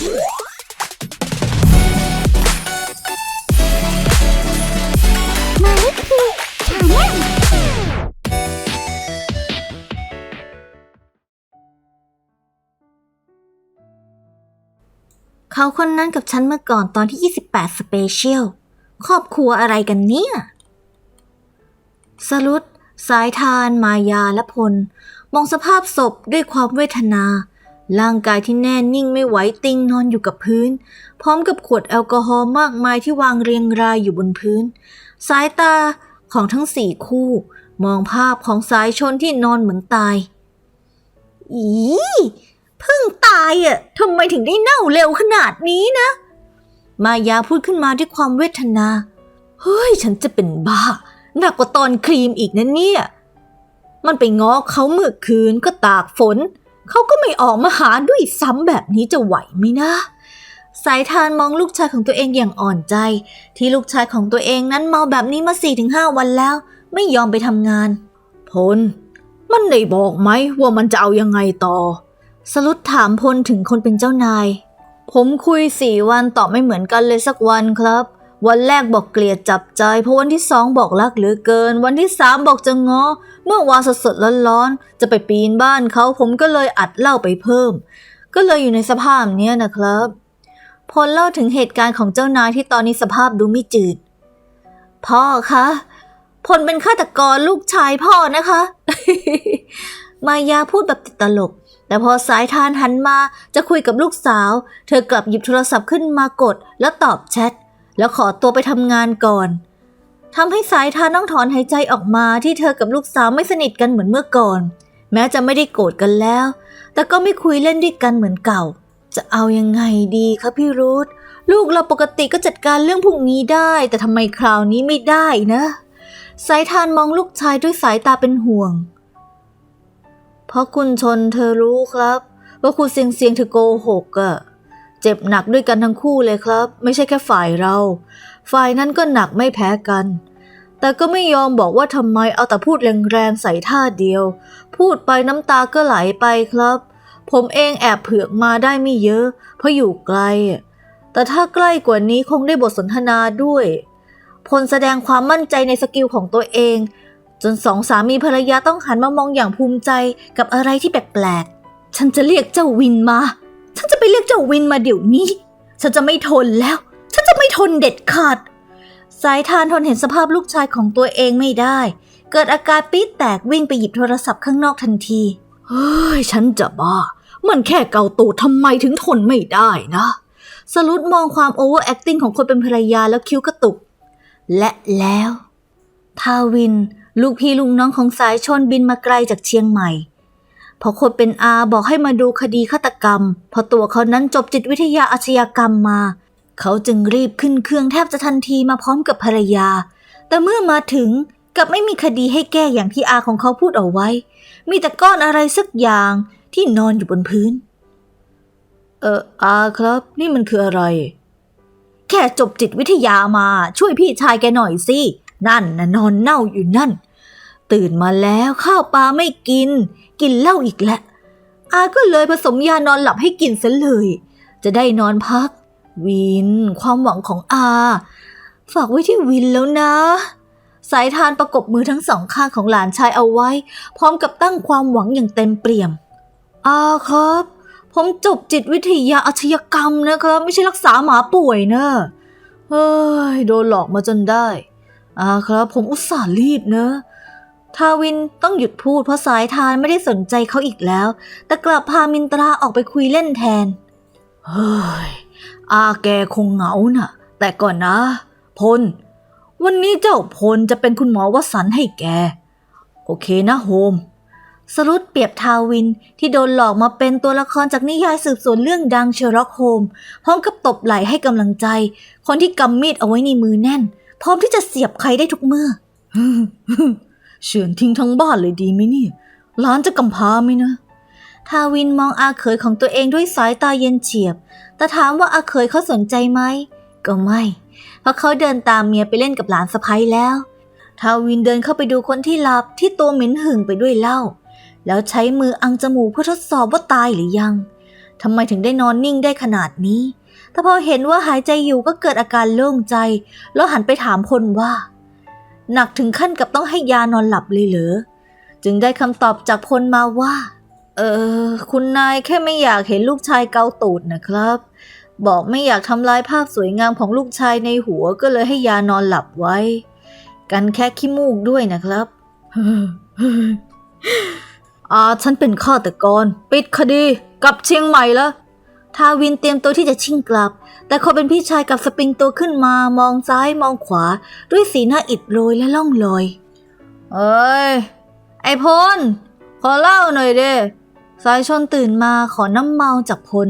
มาลิคีชาแนลเขาคนนั้นกับฉันเมื่อก่อนตอนที่ 28 สเปเชียล ครอบครัวอะไรกันเนี่ย สรุดสายทาน มายาและพล มองสภาพศพด้วยความเวทนา ร่างกายที่แน่นิ่งไม่ไหวติงนอนอยู่กับพื้น พร้อมกับขวดแอลกอฮอล์มากมายที่วางเรียงรายอยู่บนพื้น สายตาของทั้งสี่คู่ มองภาพของสายชนที่นอนเหมือนตาย อีเพิ่งตายอะทำไมถึงได้เน่าเร็วขนาดนี้นะ มายาพูดขึ้นมาด้วยความเวทนา เฮ้ย ฉันจะเป็นบ้า หนักกว่าตอนครีมอีกนะเนี่ย มันไปง้อเขาเมื่อคืนก็ตากฝน เขาก็ไม่ออกมาหาด้วยซ้ำแบบนี้จะไหวไหมนะ สายทานมองลูกชายของตัวเองอย่างอ่อนใจ ที่ลูกชายของตัวเองนั้นเมาแบบนี้มาสี่ถึงห้าวันแล้ว ไม่ยอมไปทำงาน พล มันได้บอกไหมว่ามันจะเอายังไงต่อ สลุดถามพลถึงคนเป็นเจ้านาย ผมคุยสี่วันตอบไม่เหมือนกันเลยสักวันครับ วันแรกบอกเกลียดจับใจ เพราะวันที่สองบอกรักเหลือเกิน วันที่สามบอกจะง้อ เมื่อวานสดๆร้อนๆจะไปปีนบ้านเขาผมก็เลยอัดเหล้าไปเพิ่ม ก็เลยอยู่ในสภาพเนี้ยนะครับพลเล่าถึงเหตุการณ์ของเจ้านายที่ตอนนี้สภาพดูไม่จืด พ่อคะพลเป็นฆาตกรลูกชายพ่อนะคะ มายาพูดแบบติดตลก แต่พอสายทานหันมาจะคุยกับลูกสาว เธอกลับหยิบโทรศัพท์ขึ้นมากดแล้วตอบแชท แล้วขอตัวไปทำงานก่อน ทำให้สายทานต้องถอนหายใจออกมาที่เธอกับลูกสาวไม่สนิทกันเหมือนเมื่อก่อน แม้จะไม่ได้โกรธกันแล้ว แต่ก็ไม่คุยเล่นด้วยกันเหมือนเก่า จะเอายังไงดีคะพี่รูทลูกเราปกติก็จัดการเรื่องพวกนี้ได้ แต่ทำไมคราวนี้ไม่ได้นะ สายทานมองลูกชายด้วยสายตาเป็นห่วง เพราะคุณชนเธอรู้ครับ ว่าคุณเสียงเสียงเธอโกหกอะ เจ็บหนักด้วยกันทั้งคู่เลยครับ ไม่ใช่แค่ฝ่ายเรา ฝ่ายนั้นก็หนักไม่แพ้กัน แต่ก็ไม่ยอมบอกว่าทำไมเอาแต่พูดแรงๆใส่ท่าเดียว พูดไปน้ำตาก็ไหลไปครับ ผมเองแอบเผือกมาได้ไม่เยอะ เพราะอยู่ไกล แต่ถ้าใกล้กว่านี้คงได้บทสนทนาด้วยพลแสดงความมั่นใจในสกิลของตัวเอง จนสองสามีภรรยาต้องหันมามองอย่างภูมิใจกับอะไรที่แปลกๆฉันจะเรียกเจ้าวินมา ฉันจะไปเรียกเจ้าวินมาเดี๋ยวนี้ ฉันจะไม่ทนแล้ว ฉันจะไม่ทนเด็ดขาด สายทานทนเห็นสภาพลูกชายของตัวเองไม่ได้ เกิดอาการปี๊ดแตกวิ่งไปหยิบโทรศัพท์ข้างนอกทันที เฮ้ย ฉันจะบ้า มันแค่เกาตูดทำไมถึงทนไม่ได้นะสลุดมองความโอเวอร์แอคติ้งของคนเป็นภรรยาแล้วคิ้วกระตุก และแล้ว ทาวิน ลูกพี่ลุงน้องของสายชนบินมาไกลจากเชียงใหม่ พอคนเป็นอาบอกให้มาดูคดีฆาตกรรม พอตัวเขานั้นจบจิตวิทยาอาชญากรรมมา เขาจึงรีบขึ้นเครื่องแทบจะทันทีมาพร้อมกับภรรยา แต่เมื่อมาถึงกลับไม่มีคดีให้แก้อย่างที่อาของเขาพูดเอาไว้ มีแต่ก้อนอะไรสักอย่างที่นอนอยู่บนพื้น เอออาครับ นี่มันคืออะไร แค่จบจิตวิทยามาช่วยพี่ชายแกหน่อยสิ นั่นนะนอนเน่าอยู่นั่น ตื่นมาแล้วข้าวปลาไม่กิน กินเหล้าอีกแล้วอาก็เลยผสมยานอนหลับให้กินซะเลย จะได้นอนพัก วิน ความหวังของอา ฝากไว้ที่วินแล้วนะ สายทานประกบมือทั้งสองข้างของหลานชายเอาไว้ พร้อมกับตั้งความหวังอย่างเต็มเปี่ยม อาครับ ผมจบจิตวิทยาอาชญากรรมนะครับ ไม่ใช่รักษาหมาป่วยนะเฮ้ยโดนหลอกมาจนได้อาครับ ผมอุตส่าห์รีบนอะ ทาวินต้องหยุดพูดเพราะสายทานไม่ได้สนใจเขาอีกแล้ว แต่กลับพามินตราออกไปคุยเล่นแทน เฮ้ย อาแกคงเหงาน่ะ แต่ก่อนนะ พล วันนี้เจ้าพลจะเป็นคุณหมอวสันให้แก โอเคนะโฮม สรุปเปรียบทาวินที่โดนหลอกมาเป็นตัวละครจากนิยายสืบสวนเรื่องดังเชอร์ล็อกโฮมพร้อมกับตบไหล่ให้กำลังใจ คนที่กำมีดเอาไว้ในมือแน่น พร้อมที่จะเสียบใครได้ทุกเมื่อ เฉือนทิ้งทั้งบ้านเลยดีไหมเนี่ยร้านจะกำพร้าไหมนะทาวินมองอาเขยของตัวเองด้วยสายตาเย็นเฉียบ แต่ถามว่าอาเขยเขาสนใจไหม ก็ไม่ เพราะเขาเดินตามเมียไปเล่นกับหลานสะพ้ยแล้ว ทาวินเดินเข้าไปดูคนที่หลับที่ตัวเหม็นหึ่งไปด้วยเหล้า แล้วใช้มืออังจมูกเพื่อทดสอบว่าตายหรือยัง ทำไมถึงได้นอนนิ่งได้ขนาดนี้ แต่พอเห็นว่าหายใจอยู่ก็เกิดอาการโล่งใจ แล้วหันไปถามพลว่า หนักถึงขั้นกับต้องให้ยานอนหลับเลยเหรอ จึงได้คำตอบจากพลมาว่า เออ คุณนายแค่ไม่อยากเห็นลูกชายเกาตูดนะครับ บอกไม่อยากทำลายภาพสวยงามของลูกชายในหัวก็เลยให้ยานอนหลับไว้ กันแค่ขี้มูกด้วยนะครับอาฉันเป็นฆาตกร ปิดคดี กลับเชียงใหม่แล้ว ทาวินเตรียมตัวที่จะชิ่งกลับ แต่คนเป็นพี่ชายกับสปริงตัวขึ้นมามองซ้ายมองขวา ด้วยสีหน้าอิดโรยและล่องลอย เอ้ย ไอพล ขอเล่าหน่อยเด้สายชนตื่นมาขอน้ำเมาจากพล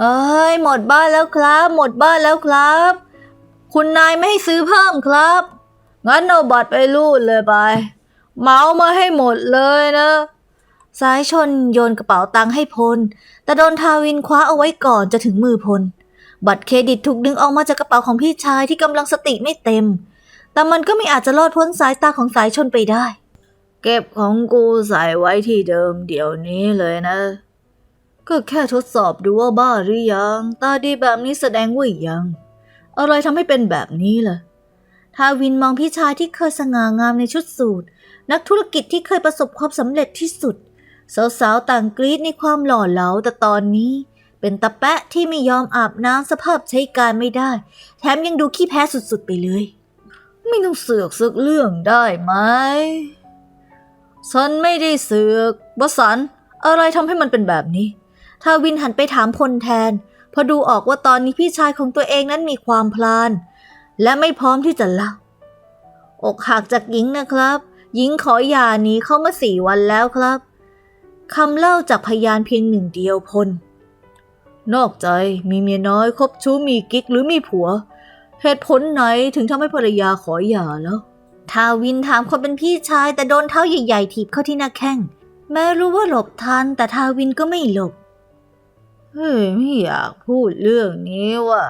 เอ้ย หมดบ้านแล้วครับ หมดบ้านแล้วครับ คุณนายไม่ให้ซื้อเพิ่มครับ งั้นเอาบัตรไปรูดเลยไป เมามาให้หมดเลยนะ สายชนโยนกระเป๋าตังค์ให้พล แต่โดนทาวินคว้าเอาไว้ก่อนจะถึงมือพล บัตรเครดิตถูกดึงออกมาจากกระเป๋าของพี่ชายที่กำลังสติไม่เต็ม แต่มันก็ไม่อาจจะรอดพ้นสายตาของสายชนไปได้ เก็บของกูใส่ไว้ที่เดิมเดี๋ยวนี้เลยนะ ก็แค่ทดสอบดูว่าบ้าหรือยัง ตาดีแบบนี้แสดงว่ายัง อะไรทำให้เป็นแบบนี้ล่ะทาวินมองพี่ชายที่เคยสง่างามในชุดสูทนักธุรกิจที่เคยประสบความสำเร็จที่สุด สาวๆต่างกรี๊ดในความหล่อเหลาแต่ตอนนี้ เป็นตะแปะที่ไม่ยอมอาบน้ำสภาพใช้การไม่ได้ แถมยังดูขี้แพ้สุดๆไปเลย ไม่ต้องเสือกสักเรื่องได้ไหมฉันไม่ได้เสือกบสันอะไรทำให้มันเป็นแบบนี้ทาวินหันไปถามพลแทนเพอดูออกว่าตอนนี้พี่ชายของตัวเองนั้นมีความพลาน และไม่พร้อมที่จะเล่าอกหักจากหญิงนะครับ หญิงขอหย่าหนีเข้ามาสี่วันแล้วครับ คำเล่าจากพยานเพียงหนึ่งเดียวพล นอกใจมีเมียน้อยคบชู้มีกิ๊กหรือมีผัว เหตุผลไหนถึงทำให้ภรรยาขอหย่าแล้ว ทาวินถามคนเป็นพี่ชาย แต่โดนเท้าใหญ่ๆถีบเข้าที่หน้าแข้ง แม้รู้ว่าหลบทัน แต่ทาวินก็ไม่หลบ เฮ้ยไม่อยากพูดเรื่องนี้ว่ะ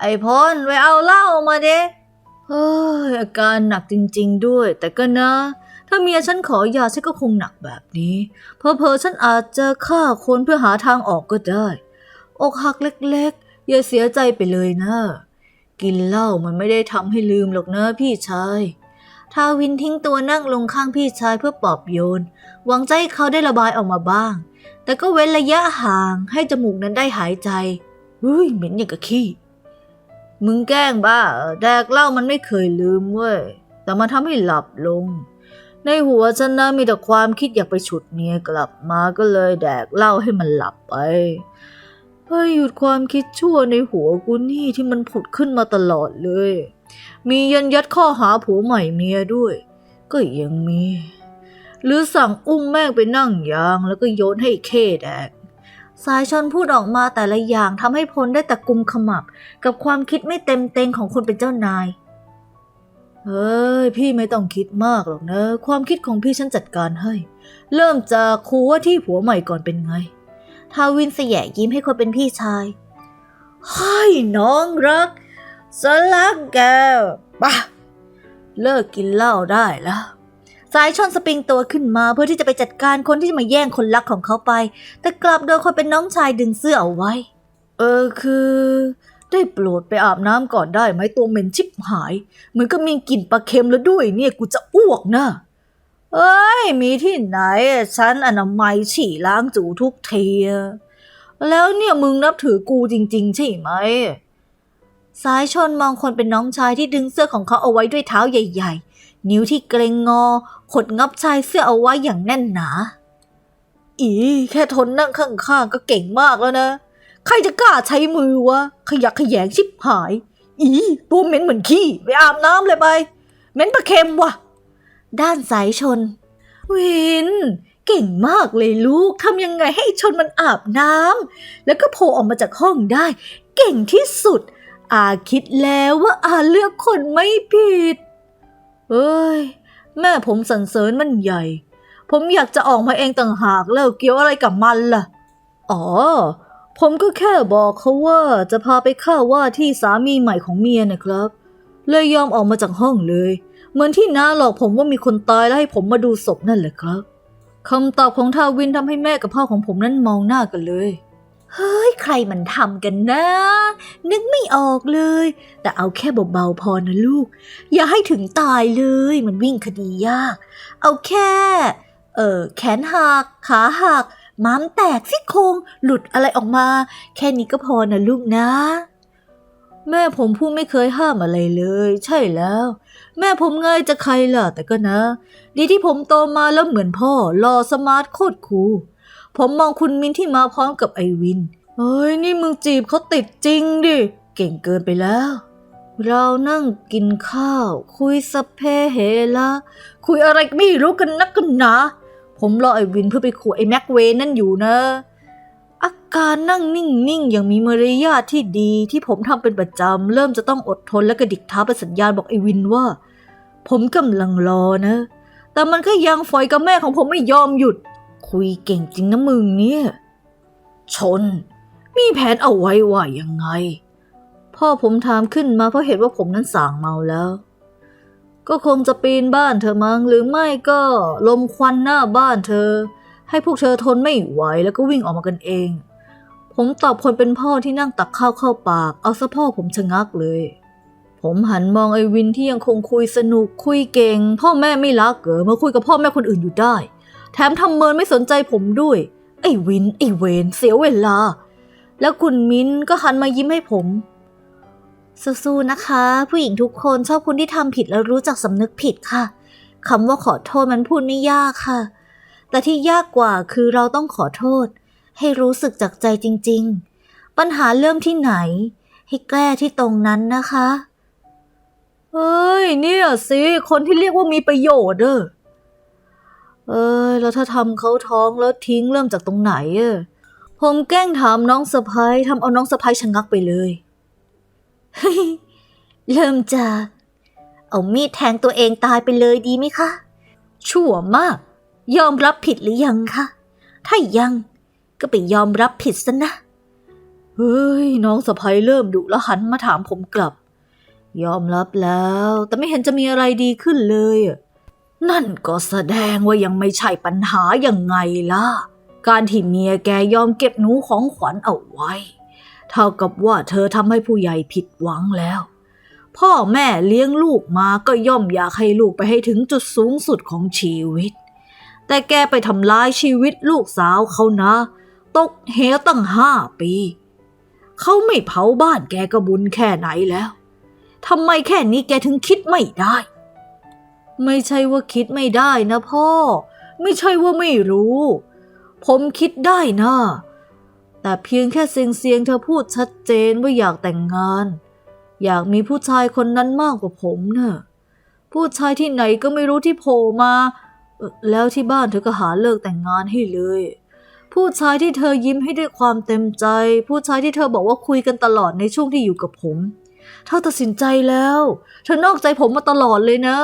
ไอพลไปเอาเหล้ามาเด้เฮ้ยอาการหนักจริง ๆ ด้วย แต่ก็นะ ถ้าเมียฉันขอยาฉันก็คงหนักแบบนี้ เพอเพอฉันอาจจะฆ่าคนเพื่อหาทางออกก็ได้ อกหักเล็กๆ อย่าเสียใจไปเลยนะ กินเหล้ามันไม่ได้ทำให้ลืมหรอกนะพี่ชายทาวินทิ้งตัวนั่งลงข้างพี่ชายเพื่อปลอบโยน หวังใจให้เขาได้ระบายออกมาบ้าง แต่ก็เว้นระยะห่างให้จมูกนั้นได้หายใจอุ้ยเหม็นอย่างกับขี้ มึงแกล้งบ้า แดกเหล้ามันไม่เคยลืมเว้ย แต่มันทำให้หลับลง ในหัวฉันนะมีแต่ความคิดอยากไปฉุดเมียกลับมาก็เลยแดกเหล้าให้มันหลับไปเฮ้ยหยุดความคิดชั่วในหัวกูนี่ที่มันผุดขึ้นมาตลอดเลย มียันยัดข้อหาผัวใหม่เมียด้วย ก็ยังมี หรือสั่งอุ้มแม่งไปนั่งยางแล้วก็โยนให้เคแดกสายชนพูดออกมาแต่ละอย่างทำให้พลได้แตะกุมขมับ กับความคิดไม่เต็มเต็งของคนเป็นเจ้านาย เฮ้ย พี่ไม่ต้องคิดมากหรอกนะ ความคิดของพี่ฉันจัดการให้ เริ่มจากครูว่าที่ผัวใหม่ก่อนเป็นไง ทาวินเสยยิ้มให้คนเป็นพี่ชายเฮ้ยน้องรักสลักแกปะเลิกกินเหล้าได้แล้วสายชนสปริงตัวขึ้นมาเพื่อที่จะไปจัดการคนที่จะมาแย่งคนรักของเขาไป แต่กลับโดนคนเป็นน้องชายดึงเสื้อเอาไว้ เออคือ ได้โปรดไปอาบน้ำก่อนได้ไหมตัวเหม็นชิบหาย เหมือนก็มีกลิ่นปลาเค็มแล้วด้วยเนี่ยกูจะอ้วกนะเอ้ย มีที่ไหนฉันอนามัยฉี่ล้างจูทุกทีแล้วเนี่ยมึงนับถือกูจริง ๆ ใช่ไหม สายชนมองคนเป็นน้องชายที่ดึงเสื้อของเขาเอาไว้ด้วยเท้าใหญ่ ๆ นิ้วที่เกรงงอ ขดงับชายเสื้อเอาไว้อย่างแน่นหนา อีแค่ทนนั่งข้างๆก็เก่งมากแล้วนะ ใครจะกล้าใช้มือวะขยักขยงชิบหาย อีตัวเหม็นเหมือนขี้ไปอาบน้ำเลยไปเหม็นปลาเค็มวะด้านสายชน วิน เก่งมากเลยลูกทำยังไงให้ชนมันอาบน้ำแล้วก็โผล่ออกมาจากห้องได้ เก่งที่สุด อาคิดแล้วว่าอาเลือกคนไม่ผิด เอ้ย แม่ผมสรรเสริญมันใหญ่ ผมอยากจะออกมาเองต่างหากแล้วเกี่ยวอะไรกับมันล่ะ อ๋อ ผมก็แค่บอกเขาว่าจะพาไปฆ่าว่าที่สามีใหม่ของเมียนะครับ เลยยอมออกมาจากห้องเลย เหมือนที่น้าหลอกผมว่ามีคนตายแล้วให้ผมมาดูศพนั่นแหละครับคำตอบของทาวินทำให้แม่กับพ่อของผมนั้นมองหน้ากันเลย เฮ้ย ใครมันทำกันนะ นึกไม่ออกเลย แต่เอาแค่เบาๆพอนะลูก อย่าให้ถึงตายเลย มันวิ่งคดียาก เอาแค่ เออแขนหัก ขาหัก ม้ามแตกซี่โครงหลุดอะไรออกมา แค่นี้ก็พอนะลูกนะ แม่ผมพูดไม่เคยห้ามอะไรเลย ใช่แล้ว แม่ผมไงจะใครล่ะ แต่ก็นะ ดีที่ผมโตมาแล้วเหมือนพ่อหล่อสมาร์ทโคตรคูลผมมองคุณมินที่มาพร้อมกับไอวิน เฮ้ย นี่มึงจีบเขาติดจริงดิ เก่งเกินไปแล้ว เรานั่งกินข้าว คุยสเพเฮละคุยอะไรก็ไม่รู้กันนักกันหนา ผมรอไอ้วินเพื่อไปขู่ไอ้แม็กเวนนั่นอยู่นะ อาการนั่งนิ่งๆอย่างมีมารยาทที่ดีที่ผมทำเป็นประจำเริ่มจะต้องอดทนและกระดิกเท้าเป็นสัญญาณบอกไอ้วินว่า ผมกำลังรอนะ แต่มันก็ยังฝอยกับแม่ของผมไม่ยอมหยุด คุยเก่งจริงนะมึงเนี่ย ชน มีแผนเอาไว้ว่ายังไง พ่อผมถามขึ้นมาเพราะเห็นว่าผมนั้นสางเมาแล้ว ก็คงจะปีนบ้านเธอมั้งหรือไม่ก็ลมควันหน้าบ้านเธอ ให้พวกเธอทนไม่ไหวแล้วก็วิ่งออกมากันเอง ผมตอบคนเป็นพ่อที่นั่งตักข้าวเข้าปาก เอาซะพ่อผมชะงักเลย ผมหันมองไอ้วินที่ยังคงคุยสนุกคุยเก่ง พ่อแม่ไม่รักเก๋อมาคุยกับพ่อแม่คนอื่นอยู่ได้ แถมทำเมินไม่สนใจผมด้วย ไอ้วินไอ้เวนเสียเวลา แล้วคุณมิ้นก็หันมายิ้มให้ผม สู้ๆนะคะ ผู้หญิงทุกคนชอบคนที่ทำผิดแล้วรู้จักสำนึกผิดค่ะคำว่าขอโทษมันพูดไม่ยากค่ะ แต่ที่ยากกว่าคือเราต้องขอโทษ ให้รู้สึกจากใจจริง ๆ ปัญหาเริ่มที่ไหน ให้แก้ที่ตรงนั้นนะคะเฮ้ยเนี่ยสิคนที่เรียกว่ามีประโยชน์เออเอ้ยแล้วถ้าทำเขาท้องแล้วทิ้งเริ่มจากตรงไหนเออผมแกล้งถามน้องสะพ้ยทำเอาน้องสะพ้ยชะงักไปเลย เริ่มจากเอามีดแทงตัวเองตายไปเลยดีไหมคะ ชั่วมาก ยอมรับผิดหรือยังคะ ถ้ายังก็ไปยอมรับผิดซะนะ เฮ้ย น้องสะพ้ยเริ่มดุแล้วหันมาถามผมกลับ ยอมรับแล้ว แต่ไม่เห็นจะมีอะไรดีขึ้นเลยนั่นก็แสดงว่ายังไม่ใช่ปัญหายังไงล่ะ การที่เมียแกยอมเก็บหนูของขวัญเอาไว้ เท่ากับว่าเธอทำให้ผู้ใหญ่ผิดหวังแล้ว พ่อแม่เลี้ยงลูกมาก็ย่อมอยากให้ลูกไปให้ถึงจุดสูงสุดของชีวิต แต่แกไปทำลายชีวิตลูกสาวเขานะ ตกเหวตั้งห้าปี เขาไม่เผาบ้านแกก็บุญแค่ไหนแล้วทำไมแค่นี้แกถึงคิดไม่ได้ ไม่ใช่ว่าคิดไม่ได้นะพ่อ ไม่ใช่ว่าไม่รู้ ผมคิดได้นะ แต่เพียงแค่เสียงเสียงเธอพูดชัดเจนว่าอยากแต่งงาน อยากมีผู้ชายคนนั้นมากกว่าผมเนะ่ะผู้ชายที่ไหนก็ไม่รู้ที่โผล่มา แล้วที่บ้านเธอก็หาเลิกแต่งงานให้เลย ผู้ชายที่เธอยิ้มให้ด้วยความเต็มใจ ผู้ชายที่เธอบอกว่าคุยกันตลอดในช่วงที่อยู่กับผม เธอตัดสินใจแล้ว เธอนอกใจผมมาตลอดเลยนะ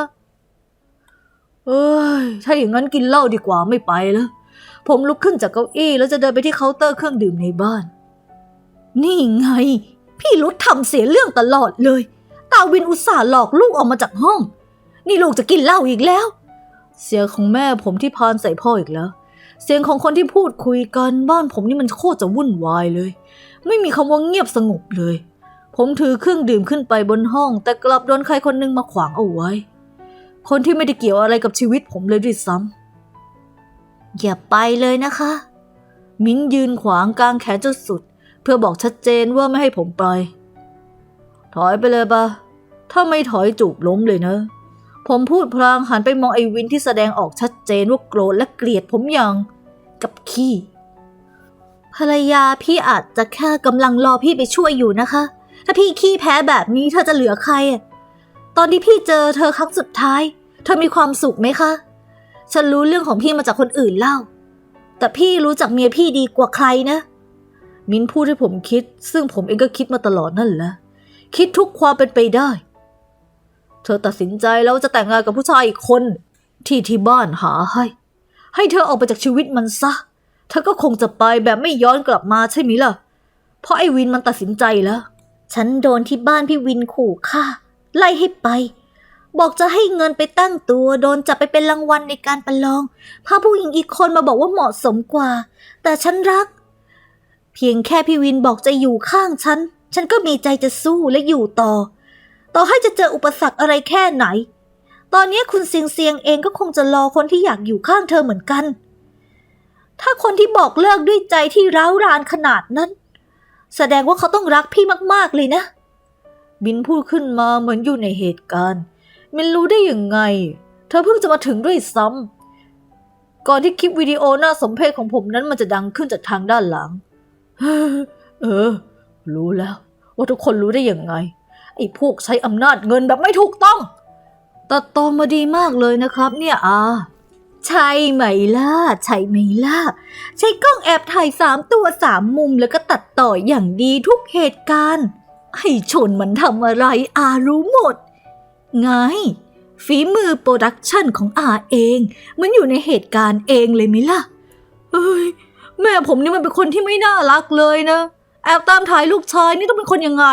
เอ้ย ถ้าอย่างนั้นกินเหล้าดีกว่าไม่ไปแล้ว ผมลุกขึ้นจากเก้าอี้แล้วจะเดินไปที่เคาน์เตอร์เครื่องดื่มในบ้าน นี่ไง พี่รุธทำเสียเรื่องตลอดเลย ตาวินอุตส่าห์หลอกลูกออกมาจากห้อง นี่ลูกจะกินเหล้าอีกแล้ว เสียงของแม่ผมที่พานใส่พ่ออีกแล้ว เสียงของคนที่พูดคุยกันบ้านผมนี่มันโคตรจะวุ่นวายเลย ไม่มีคำว่าเงียบสงบเลย ผมถือเครื่องดื่มขึ้นไปบนห้อง แต่กลับโดนใครคนหนึงมาขวางเอาไว้ คนที่ไม่ได้เกี่ยวอะไรกับชีวิตผมเลยด้วยซ้ำ อย่าไปเลยนะคะ มิ้นยืนขวางกลางแขนจนสุด เพื่อบอกชัดเจนว่าไม่ให้ผมไปถอยไปเลยปะถ้าไม่ถอยจูบล้มเลยนะ ผมพูดพลางหันไปมองไอ้วินที่แสดงออกชัดเจนว่าโกรธและเกลียดผมอย่างกับขี้ภรรยาพี่อาจจะแค่กำลังรอพี่ไปช่วยอยู่นะคะ ถ้าพี่ขี้แพ้แบบนี้เธอจะเหลือใคร ตอนที่พี่เจอเธอครั้งสุดท้าย เธอมีความสุขไหมคะ ฉันรู้เรื่องของพี่มาจากคนอื่นเล่า แต่พี่รู้จักเมียพี่ดีกว่าใครนะ มิ้นพูดให้ผมคิด ซึ่งผมเองก็คิดมาตลอดนั่นแหละ คิดทุกความเป็นไปได้ เธอตัดสินใจแล้วจะแต่งงานกับผู้ชายอีกคน ที่ที่บ้านหาให้ ให้เธอออกไปจากชีวิตมันซะ เธอก็คงจะไปแบบไม่ย้อนกลับมาใช่ไหมล่ะ เพราะไอ้วินมันตัดสินใจแล้ว ฉันโดนที่บ้านพี่วินขู่ค่ะไล่ให้ไป บอกจะให้เงินไปตั้งตัวโดนจับไปเป็นรางวัลในการประลอง พาผู้หญิงอีกคนมาบอกว่าเหมาะสมกว่า แต่ฉันรัก เพียงแค่พี่วินบอกจะอยู่ข้างฉัน ฉันก็มีใจจะสู้และอยู่ต่อ ต่อให้จะเจออุปสรรคอะไรแค่ไหน ตอนนี้คุณเซียงเซียงเองก็คงจะรอคนที่อยากอยู่ข้างเธอเหมือนกัน ถ้าคนที่บอกเลิกด้วยใจที่ร้าวรานขนาดนั้น แสดงว่าเขาต้องรักพี่มากๆเลยนะ บินพูดขึ้นมาเหมือนอยู่ในเหตุการณ์ มินรู้ได้ยังไง เธอเพิ่งจะมาถึงด้วยซ้ำ ก่อนที่คลิปวิดีโอน่าสมเพชของผมนั้นมันจะดังขึ้นจากทางด้านหลัง เออ รู้แล้ว ว่าทุกคนรู้ได้ยังไง ไอ้พวกใช้อำนาจเงินแบบไม่ถูกต้อง ตัดตอนมาดีมากเลยนะครับ เนี่ยอาใช่ไหมล่ะ ใช่ไหมล่ะ ใช้กล้องแอบถ่ายสามตัวสามมุมแล้วก็ตัดต่ออย่างดีทุกเหตุการณ์ไอ้ชนมันทำอะไรอารู้หมด ไง ฝีมือโปรดักชันของอาเอง มันอยู่ในเหตุการณ์เองเลยมิล่ะเฮ้ยแม่ผมนี่มันเป็นคนที่ไม่น่ารักเลยนะ แอบตามถ่ายลูกชายนี่ต้องเป็นคนยังไง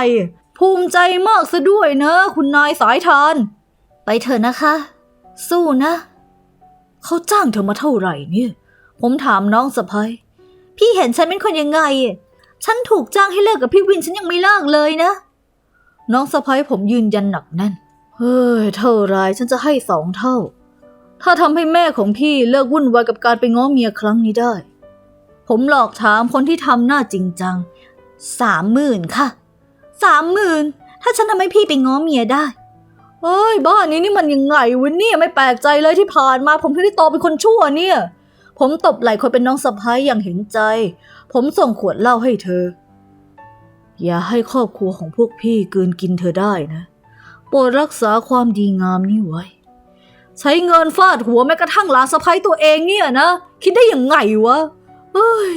ภูมิใจมากซะด้วยนะ คุณนายสายทาน ไปเถอะนะคะ สู้นะ เขาจ้างเธอมาเท่าไหร่เนี่ย ผมถามน้องสะพ้ยพี่เห็นฉันเป็นคนยังไง ฉันถูกจ้างให้เลิกกับพี่วินฉันยังไม่เลิกเลยนะ น้องสะพ้ยผมยืนยันหนักแน่น เฮ้ยเท่าไรฉันจะให้สองเท่า ถ้าทำให้แม่ของพี่เลิกวุ่นวายกับการไปง้อเมียครั้งนี้ได้ ผมหลอกถามคนที่ทำหน้าจริงจังสามหมื่นค่ะสามหมื่นถ้าฉันทำให้พี่ไปง้อเมียได้เฮ้ยบ้านนี้นี่มันยังไงวะเนี่ยไม่แปลกใจเลยที่ผ่านมา ผมที่ได้โตเป็นคนชั่วเนี่ย ผมตบไหล่คนเป็นน้องสะพ้ายอย่างเห็นใจ ผมส่งขวดเหล้าให้เธอ อย่าให้ครอบครัวของพวกพี่กลืนกินเธอได้นะ โปรดรักษาความดีงามนี้ไว้ ใช้เงินฟาดหัวแม้กระทั่งหลานสะพ้ยตัวเองเนี่ยนะ คิดได้ยังไงวะเฮ้ย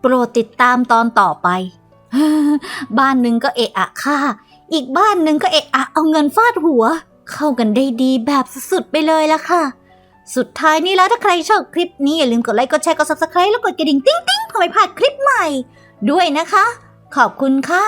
โปรดติดตามตอนต่อไป บ้านหนึ่งก็เอะอะค่าอีกบ้านหนึ่งก็เอะอะเอาเงินฟาดหัว เข้ากันได้ดีแบบสุดๆไปเลยละค่ะ สุดท้ายนี้แล้วถ้าใครชอบคลิปนี้อย่าลืมกดไลค์กดแชร์กด subscribe แล้วกดกระดิ่งติ๊งๆเพื่อไม่พลาดคลิปใหม่ ด้วยนะคะ ขอบคุณค่ะ